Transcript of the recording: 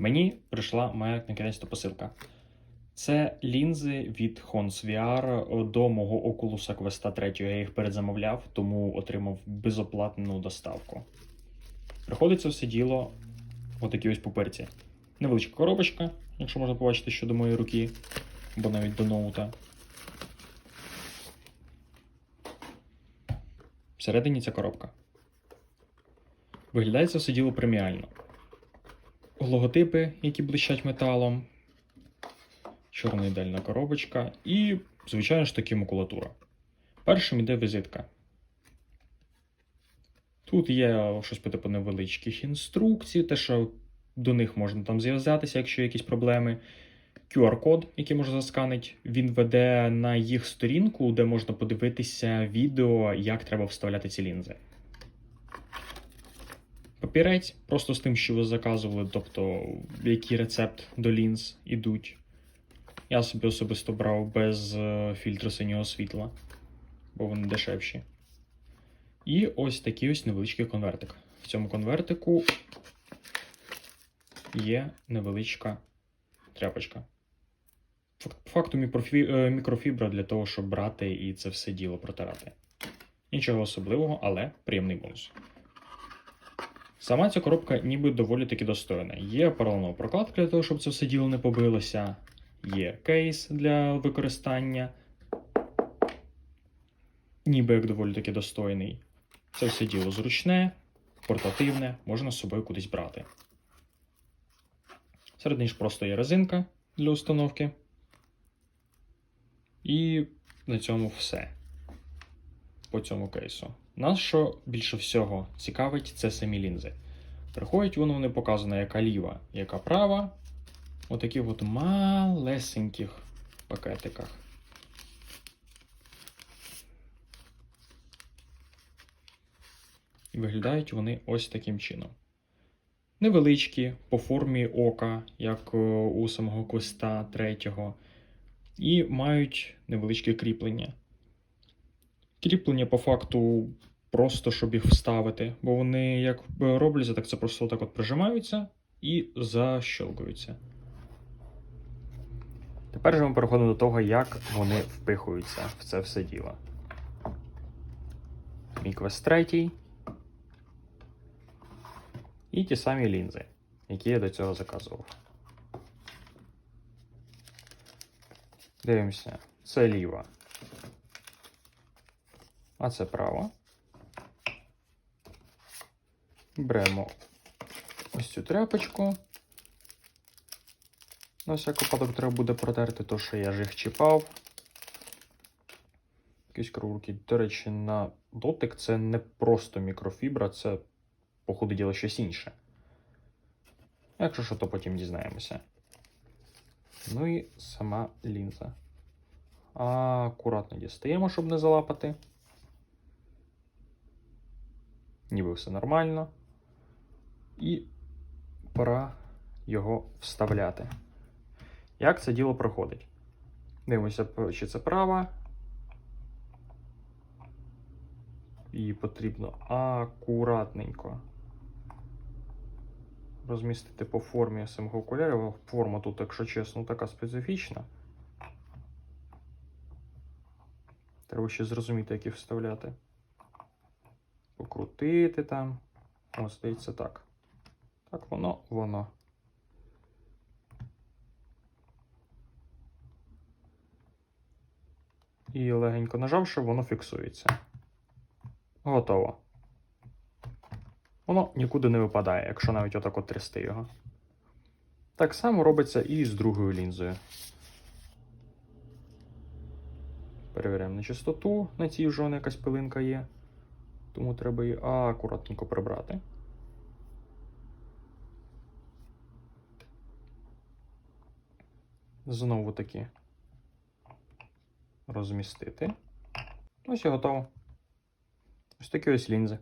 Мені прийшла моя наконець-то посилка. Це лінзи від Hons VR до мого Oculus Quest 3. Я їх передзамовляв, тому отримав безоплатну доставку. Приходиться все діло в отакій ось пуперці. Невеличка коробочка, якщо можна побачити, що до моєї руки, або навіть до ноута. Всередині ця коробка. Виглядає це все діло преміально. Логотипи, які блищать металом, чорна ідеальна коробочка і, звичайно ж таки, макулатура. Першим іде візитка. Тут є щось по типу невеличких інструкцій, те, що до них можна там зв'язатися, якщо є якісь проблеми. QR-код, який можна засканити, він веде на їх сторінку, де можна подивитися відео, як треба вставляти ці лінзи. Папірець просто з тим, що ви заказували, тобто який рецепт до лінз ідуть. Я собі особисто брав без е, фільтру синього світла, бо вони дешевші. І ось такий ось невеличкий конвертик. В цьому конвертику є невеличка тряпочка. По факту е, мікрофібра для того, щоб брати і це все діло протирати. Нічого особливого, але приємний бонус. Сама ця коробка ніби доволі таки достойна. Є поролонова прокладка для того, щоб це все діло не побилося. Є кейс для використання. Ніби як доволі таки достойний. Це все діло зручне, портативне, можна з собою кудись брати. Середині ж просто є резинка для установки. І на цьому все. По цьому кейсу. Нас що більше всього цікавить, це самі лінзи. Приходять воно вони показано, яка ліва, яка права. Отаких от малесеньких пакетиках. І виглядають вони ось таким чином. Невеличкі, по формі ока, як е, у самого квеста третього, і мають невеличке кріплення. Кріплення по факту просто, щоб їх вставити, бо вони як робляться, так це просто так от прижимаються і защелкуються. Тепер же ми переходимо до того, як вони впихуються в це все діло. Мій квест третій. І ті самі лінзи, які я до цього заказував. Дивимося, це ліва. А це право. Беремо ось цю тряпочку. На всяк випадок треба буде протерти, то що я ж їх чіпав. Якісь круглики. До речі, на дотик це не просто мікрофібра, це, по ходу щось інше. Якщо що, то потім дізнаємося. Ну і сама лінза. Акуратно дістаємо, щоб не залапати. Ніби все нормально. І пора його вставляти. Як це діло проходить? Дивимося, чи це права. Її потрібно акуратненько розмістити по формі самого окулярів. Форма тут, якщо чесно, така специфічна. Треба ще зрозуміти, як їх вставляти. Покрутити там. Ось, здається, так. Так, воно, воно. І легенько нажавши, воно фіксується. Готово. Воно нікуди не випадає, якщо навіть отак от трясти його. Так само робиться і з другою лінзою. Перевіряємо на чистоту. На цій вже вона якась пилинка є. Тому треба її акуратненько прибрати. Знову таки розмістити. Ось і готово. Ось такі ось лінзи.